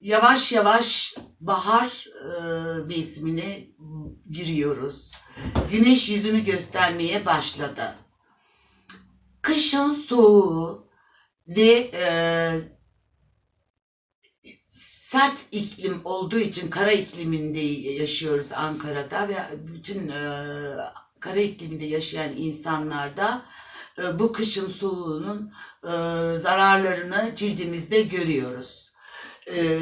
yavaş yavaş bahar e, mevsimine giriyoruz. Güneş yüzünü göstermeye başladı. Kışın soğuğu ve e, sert iklim olduğu için kara ikliminde yaşıyoruz Ankara'da ve bütün e, kara ikliminde yaşayan insanlarda e, bu kışın soğuğunun e, zararlarını cildimizde görüyoruz. E,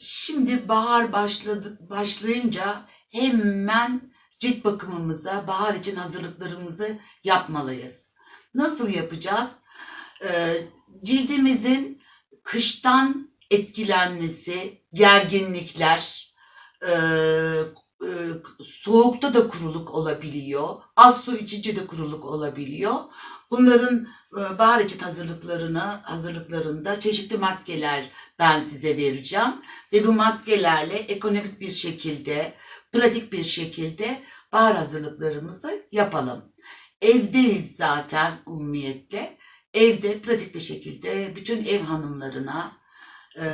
şimdi bahar başladı başlayınca hemen cilt bakımımıza, bahar için hazırlıklarımızı yapmalıyız. Nasıl yapacağız? E, cildimizin kıştan etkilenmesi, gerginlikler, e, e, soğukta da kuruluk olabiliyor, az su içince de kuruluk olabiliyor. Bunların e, bahar için hazırlıklarını hazırlıklarında çeşitli maskeler ben size vereceğim ve bu maskelerle ekonomik bir şekilde, pratik bir şekilde bahar hazırlıklarımızı yapalım. Evdeyiz zaten umumiyetle. Evde pratik bir şekilde bütün ev hanımlarına e,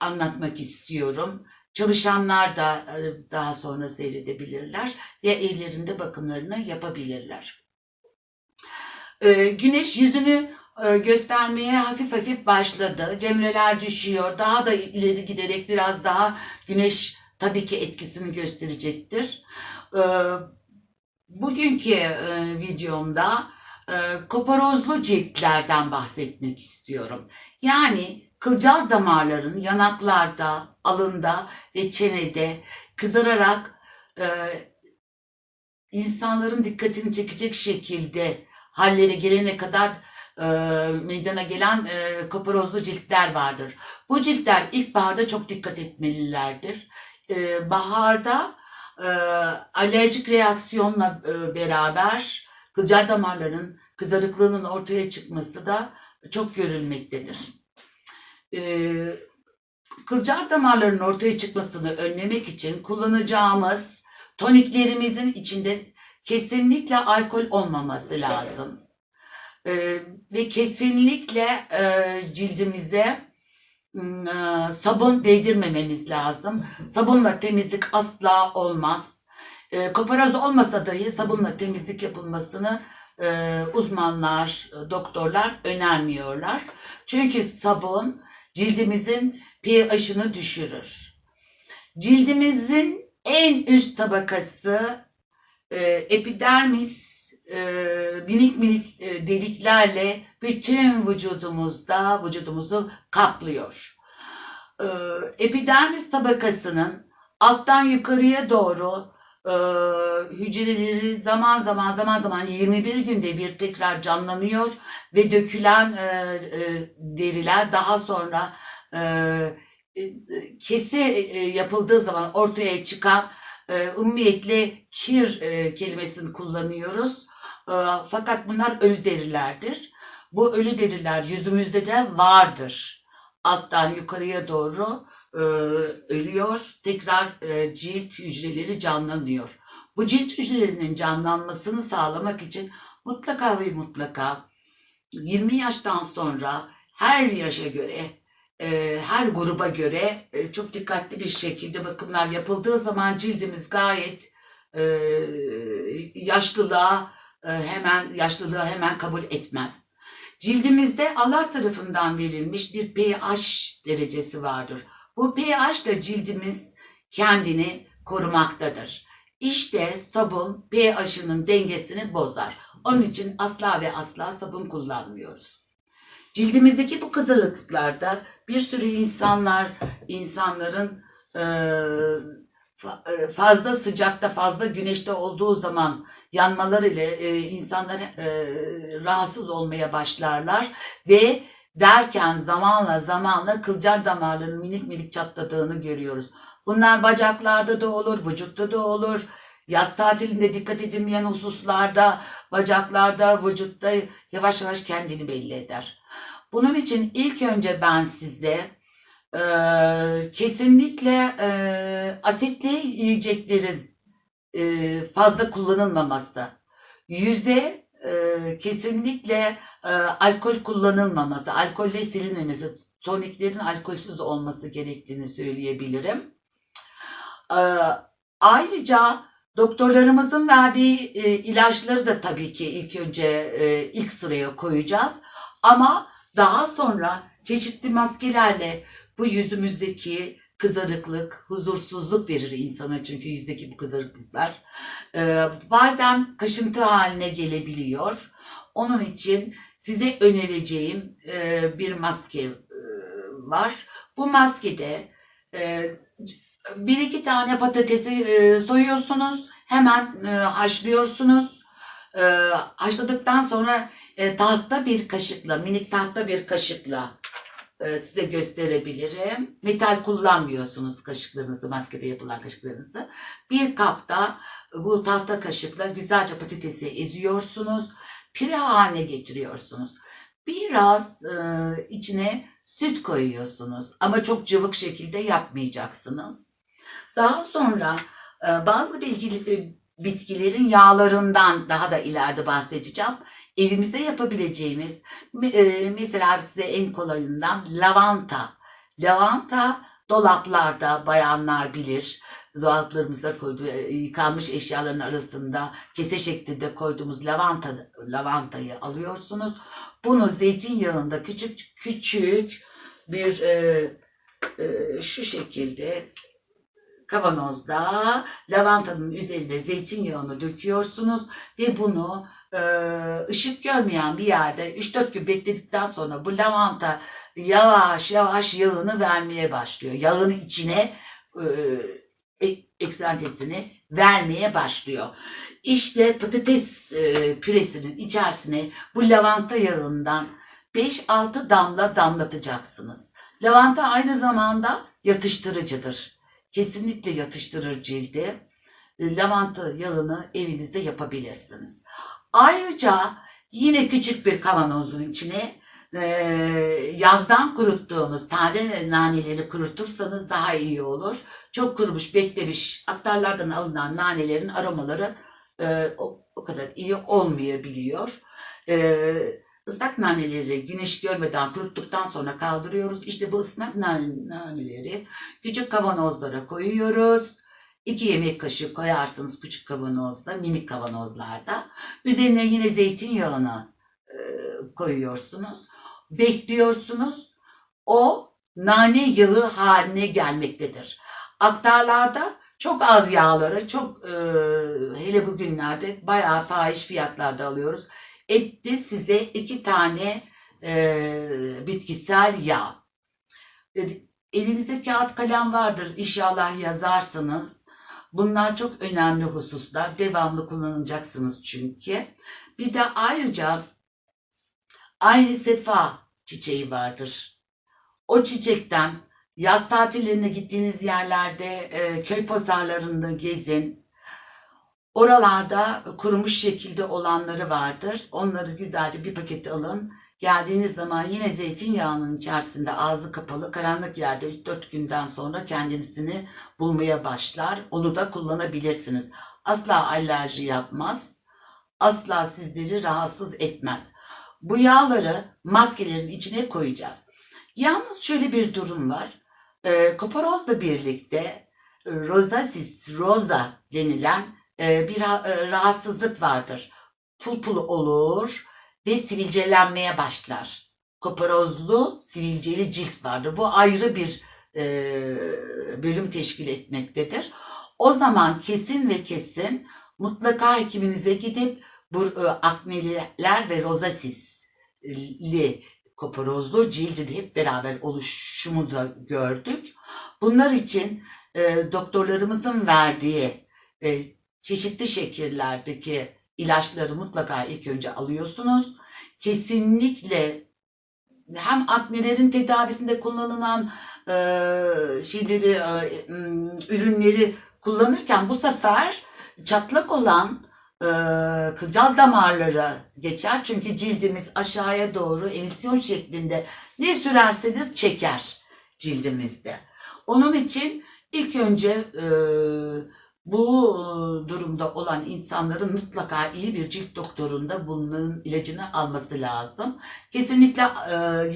anlatmak istiyorum. Çalışanlar da e, daha sonra seyredebilirler ve evlerinde bakımlarını yapabilirler. E, güneş yüzünü e, göstermeye hafif hafif başladı. Cemreler düşüyor. Daha da ileri giderek biraz daha güneş tabii ki etkisini gösterecektir. Bugünkü videomda koporozlu ciltlerden bahsetmek istiyorum. Yani kılcal damarların yanaklarda, alında ve çenede kızararak e, insanların dikkatini çekecek şekilde hallere gelene kadar e, meydana gelen e, koporozlu ciltler vardır. Bu ciltler ilkbaharda çok dikkat etmelilerdir. E, baharda e, alerjik reaksiyonla e, beraber kılcal damarların kızarıklığının ortaya çıkması da çok görülmektedir. Ee, kılcal damarların ortaya çıkmasını önlemek için kullanacağımız toniklerimizin içinde kesinlikle alkol olmaması lazım. Ee, ve kesinlikle e, cildimize e, sabun değdirmememiz lazım. Sabunla temizlik asla olmaz. E, koparoz olmasa dahi sabunla temizlik yapılmasını e, uzmanlar, e, doktorlar önermiyorlar. Çünkü sabun cildimizin pH'ını düşürür. Cildimizin en üst tabakası e, epidermis e, minik minik e, deliklerle bütün vücudumuzda vücudumuzu kaplıyor. E, epidermis tabakasının alttan yukarıya doğru e, hücreleri zaman zaman zaman zaman 21 günde bir tekrar canlanıyor ve dökülen e, e, deriler daha sonra e, e, kesi e, yapıldığı zaman ortaya çıkan e, ummiyetle kir e, kelimesini kullanıyoruz. E, fakat bunlar ölü derilerdir. Bu ölü deriler yüzümüzde de vardır. Alttan yukarıya doğru e, ölüyor. Tekrar e, cilt hücreleri canlanıyor. Bu cilt hücrelerinin canlanmasını sağlamak için mutlaka ve mutlaka 20 yaştan sonra her yaşa göre, e, her gruba göre çok dikkatli bir şekilde bakımlar yapıldığı zaman cildimiz gayet yaşlılığa hemen yaşlılığı hemen kabul etmez. Cildimizde Allah tarafından verilmiş bir pH derecesi vardır. Bu pH da cildimiz kendini korumaktadır. İşte sabun pH'ının dengesini bozar. Onun için asla ve asla sabun kullanmıyoruz. Cildimizdeki bu kızılıklarda bir sürü insanlar, insanların e, e, fazla sıcakta, fazla güneşte olduğu zaman yanmalar ile e, insanlar e, rahatsız olmaya başlarlar ve derken zamanla zamanla kılcal damarların minik minik çatladığını görüyoruz. Bunlar bacaklarda da olur, vücutta da olur. Yaz tatilinde dikkat edilmeyen hususlarda, bacaklarda, vücutta yavaş yavaş kendini belli eder. Bunun için ilk önce ben size e, kesinlikle e, asitli yiyeceklerin e, fazla kullanılmaması, yüze e, kesinlikle e, alkol kullanılmaması, alkolle silinmemesi, toniklerin alkolsüz olması gerektiğini söyleyebilirim. E, ayrıca doktorlarımızın verdiği e, ilaçları da tabii ki ilk önce e, ilk sıraya koyacağız. Ama daha sonra çeşitli maskelerle bu yüzümüzdeki kızarıklık, huzursuzluk verir insana çünkü yüzdeki bu kızarıklıklar. Ee, bazen kaşıntı haline gelebiliyor. Onun için size önereceğim e, bir maske e, var. Bu maskede e, bir iki tane patatesi e, soyuyorsunuz, hemen e, haşlıyorsunuz. E, haşladıktan sonra e, tahta bir kaşıkla, minik tahta bir kaşıkla size gösterebilirim. Metal kullanmıyorsunuz kaşıklarınızı, maskede yapılan kaşıklarınızı. Bir kapta bu tahta kaşıkla güzelce patatesi eziyorsunuz. Püre haline getiriyorsunuz. Biraz e, içine süt koyuyorsunuz ama çok cıvık şekilde yapmayacaksınız. Daha sonra e, bazı bilgi, e, bitkilerin yağlarından daha da ileride bahsedeceğim. Evimizde yapabileceğimiz e, mesela size en kolayından lavanta. Lavanta dolaplarda bayanlar bilir. Dolaplarımızda koyduğu e, yıkanmış eşyaların arasında kese şeklinde koyduğumuz lavanta lavantayı alıyorsunuz. Bunu zeytinyağında küçük küçük bir e, e, şu şekilde kavanozda lavantanın üzerine zeytinyağını döküyorsunuz ve bunu e, ışık görmeyen bir yerde 3-4 gün bekledikten sonra bu lavanta yavaş yavaş yağını vermeye başlıyor. Yağın içine e, e- eksantesini vermeye başlıyor. İşte patates e, püresinin içerisine bu lavanta yağından 5-6 damla damlatacaksınız. Lavanta aynı zamanda yatıştırıcıdır. Kesinlikle yatıştırır cildi. E, Lavanta yağını evinizde yapabilirsiniz. Ayrıca yine küçük bir kavanozun içine e, yazdan kuruttuğumuz taze naneleri kurutursanız daha iyi olur. Çok kurumuş, beklemiş aktarlardan alınan nanelerin aromaları e, o, o kadar iyi olmayabiliyor. E, ıslak naneleri güneş görmeden kuruttuktan sonra kaldırıyoruz. İşte bu ıslak nane- naneleri küçük kavanozlara koyuyoruz. 2 yemek kaşığı koyarsınız küçük kavanozda, minik kavanozlarda. Üzerine yine zeytinyağını e, koyuyorsunuz. Bekliyorsunuz. O nane yağı haline gelmektedir. Aktarlarda çok az yağları, çok e, hele bugünlerde bayağı fahiş fiyatlarda alıyoruz. Etti size iki tane e, bitkisel yağ. E, Elinizde kağıt kalem vardır. İnşallah yazarsınız. Bunlar çok önemli hususlar. Devamlı kullanacaksınız çünkü. Bir de ayrıca aynı sefa çiçeği vardır. O çiçekten yaz tatillerine gittiğiniz yerlerde e, köy pazarlarında gezin. Oralarda kurumuş şekilde olanları vardır. Onları güzelce bir paket alın. Geldiğiniz zaman yine zeytinyağının içerisinde ağzı kapalı karanlık yerde 3-4 günden sonra kendisini bulmaya başlar. Onu da kullanabilirsiniz. Asla alerji yapmaz. Asla sizleri rahatsız etmez. Bu yağları maskelerin içine koyacağız. Yalnız şöyle bir durum var. Ee, koporozla birlikte e, rosasis rosa denilen e, bir e, rahatsızlık vardır. Pul pul olur ve sivilcelenmeye başlar. Koporozlu sivilceli cilt vardır. Bu ayrı bir e, bölüm teşkil etmektedir. O zaman kesin ve kesin mutlaka hekiminize gidip bu e, akneliler ve rozasisli koporozlu cildin hep beraber oluşumu da gördük. Bunlar için e, doktorlarımızın verdiği e, çeşitli şekillerdeki ilaçları mutlaka ilk önce alıyorsunuz. Kesinlikle hem aknelerin tedavisinde kullanılan e, şeyleri, e, ürünleri kullanırken bu sefer çatlak olan e, kılcal damarlara geçer. Çünkü cildimiz aşağıya doğru emisyon şeklinde ne sürerseniz çeker cildimizde. Onun için ilk önce e, Bu e, durumda olan insanların mutlaka iyi bir cilt doktorunda bunun ilacını alması lazım. Kesinlikle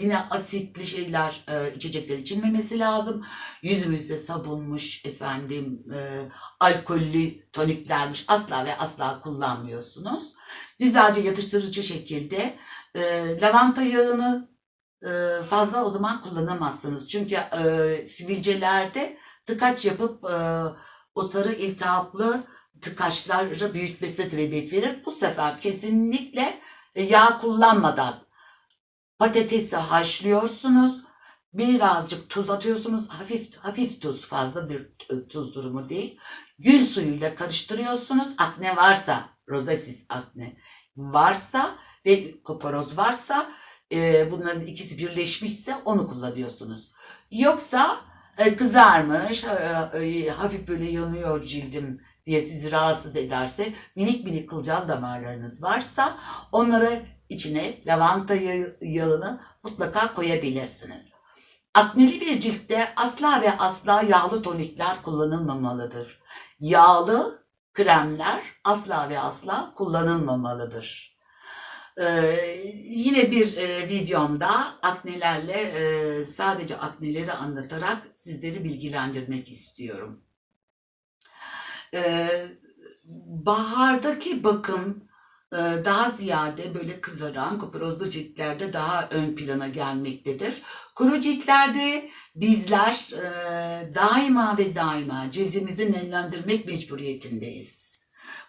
yine asitli şeyler içecekler içilmemesi lazım. Yüzümüzde sabunmuş efendim e, alkollü toniklermiş asla ve asla kullanmıyorsunuz. Güzelce yatıştırıcı şekilde lavanta yağını fazla o zaman kullanamazsınız. Çünkü sivilcelerde tıkaç yapıp o sarı iltihaplı tıkaçları büyütmesine sebebiyet verir. Bu sefer kesinlikle e, yağ kullanmadan patatesi haşlıyorsunuz. Birazcık tuz atıyorsunuz. Hafif hafif tuz fazla bir t- tuz durumu değil. Gül suyuyla karıştırıyorsunuz. Akne varsa, rozasis akne varsa ve koporoz varsa e, bunların ikisi birleşmişse onu kullanıyorsunuz. Yoksa e, kızarmış, e, e, hafif böyle yanıyor cildim diye sizi rahatsız ederse, minik minik kılcal damarlarınız varsa onlara içine lavanta yağı- yağını mutlaka koyabilirsiniz. Akneli bir ciltte asla ve asla yağlı tonikler kullanılmamalıdır. Yağlı kremler asla ve asla kullanılmamalıdır. Ee, yine bir e, videomda aknelerle e, sadece akneleri anlatarak sizleri bilgilendirmek istiyorum. Ee, bahardaki bakım e, daha ziyade böyle kızaran kuprozlu ciltlerde daha ön plana gelmektedir. Kuru ciltlerde bizler e, daima ve daima cildimizi nemlendirmek mecburiyetindeyiz.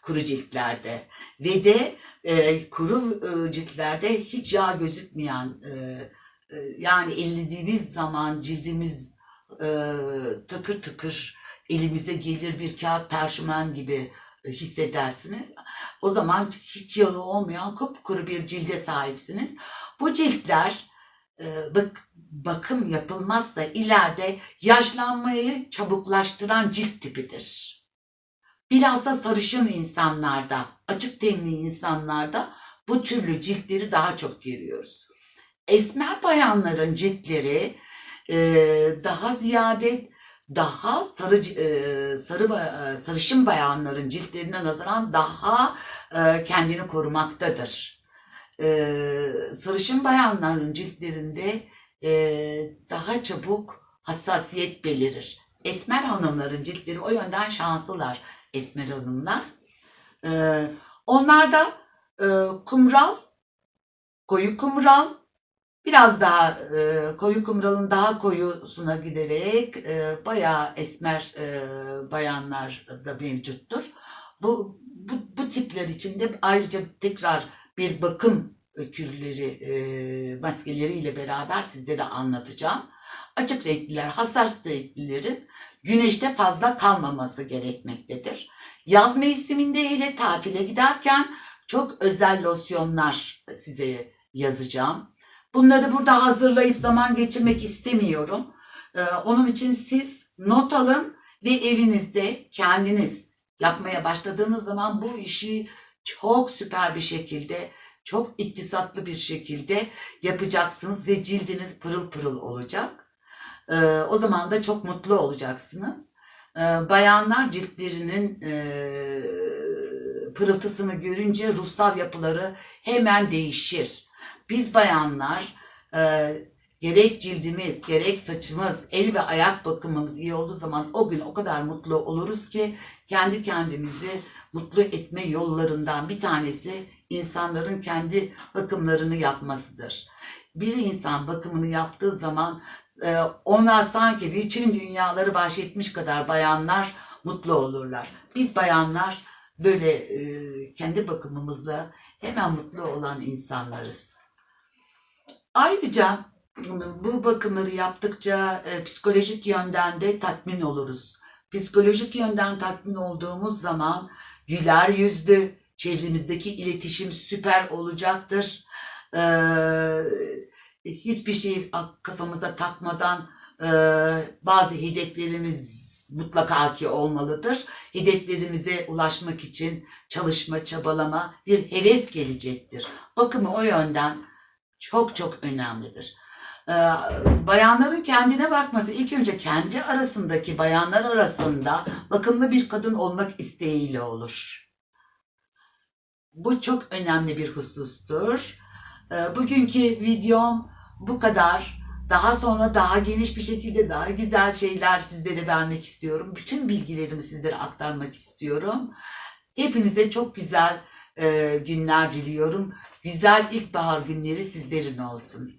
Kuru ciltlerde ve de e, kuru e, ciltlerde hiç yağ gözükmeyen e, e, yani ellediğimiz zaman cildimiz e, tıkır tıkır elimize gelir bir kağıt perşümen gibi e, hissedersiniz. O zaman hiç yağı olmayan kupkuru bir cilde sahipsiniz. Bu ciltler bak, bakım yapılmazsa ileride yaşlanmayı çabuklaştıran cilt tipidir. Bilhassa sarışın insanlarda, açık tenli insanlarda bu türlü ciltleri daha çok görüyoruz. Esmer bayanların ciltleri e, daha ziyade daha sarı e, sarı e, sarışın bayanların ciltlerine nazaran daha e, kendini korumaktadır. E, sarışın bayanların ciltlerinde e, daha çabuk hassasiyet belirir. Esmer hanımların ciltleri o yönden şanslılar esmer hanımlar. E, onlar da e, kumral, koyu kumral, biraz daha e, koyu kumralın daha koyusuna giderek e, bayağı esmer e, bayanlar da mevcuttur. Bu, bu, bu tipler için de ayrıca tekrar bir bakım kürleri, e, maskeleriyle beraber sizlere anlatacağım. Açık renkliler, hassas renklilerin güneşte fazla kalmaması gerekmektedir. Yaz mevsiminde hele tatile giderken çok özel losyonlar size yazacağım. Bunları burada hazırlayıp zaman geçirmek istemiyorum. Ee, onun için siz not alın ve evinizde kendiniz yapmaya başladığınız zaman bu işi çok süper bir şekilde, çok iktisatlı bir şekilde yapacaksınız ve cildiniz pırıl pırıl olacak. Ee, o zaman da çok mutlu olacaksınız. Ee, bayanlar ciltlerinin e, pırıltısını görünce ruhsal yapıları hemen değişir. Biz bayanlar e, gerek cildimiz, gerek saçımız, el ve ayak bakımımız iyi olduğu zaman o gün o kadar mutlu oluruz ki kendi kendimizi mutlu etme yollarından bir tanesi insanların kendi bakımlarını yapmasıdır. Bir insan bakımını yaptığı zaman e, ona sanki bütün dünyaları bahşetmiş kadar bayanlar mutlu olurlar. Biz bayanlar böyle e, kendi bakımımızla hemen mutlu olan insanlarız. Ayrıca bu bakımları yaptıkça e, psikolojik yönden de tatmin oluruz. Psikolojik yönden tatmin olduğumuz zaman güler yüzlü, çevremizdeki iletişim süper olacaktır. Ee, hiçbir şey kafamıza takmadan e, bazı hedeflerimiz mutlaka ki olmalıdır. Hedeflerimize ulaşmak için çalışma, çabalama, bir heves gelecektir. Bakımı o yönden çok çok önemlidir. Ee, bayanların kendine bakması ilk önce kendi arasındaki bayanlar arasında bakımlı bir kadın olmak isteğiyle olur. Bu çok önemli bir husustur. Ee, bugünkü videom bu kadar. Daha sonra daha geniş bir şekilde daha güzel şeyler sizlere vermek istiyorum. Bütün bilgilerimi sizlere aktarmak istiyorum. Hepinize çok güzel e, günler diliyorum. Güzel ilkbahar günleri sizlerin olsun.